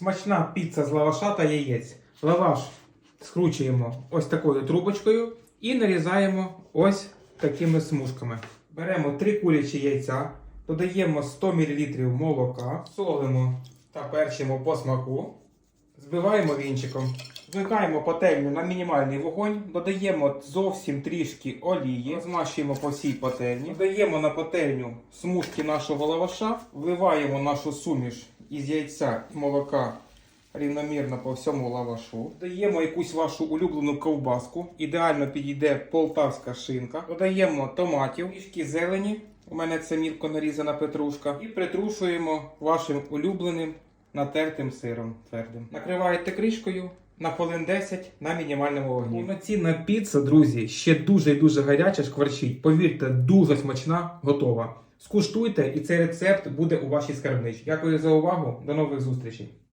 Смачна піца з лаваша та яєць. Лаваш скручуємо ось такою трубочкою і нарізаємо ось такими смужками. Беремо 3 курячі яйця, додаємо 100 мл молока, солимо та перчимо по смаку. Збиваємо вінчиком. Вмикаємо пательню на мінімальний вогонь, додаємо зовсім трішки олії, змащуємо по всій пательні, додаємо на пательню смужки нашого лаваша, вливаємо нашу суміш із яйця і молока рівномірно по всьому лавашу. Додаємо якусь вашу улюблену ковбаску, ідеально підійде полтавська шинка. Додаємо томатів, трішки зелені. У мене це мілко нарізана петрушка. І притрушуємо вашим улюбленим натертим сиром твердим. Накриваєте кришкою на хвилин 10 на мінімальному вогні. Повноцінна піца, друзі, ще дуже і дуже гаряча шкварчить. Повірте, дуже смачна, готова. Скуштуйте, і цей рецепт буде у вашій скарбничці. Дякую за увагу. До нових зустрічей.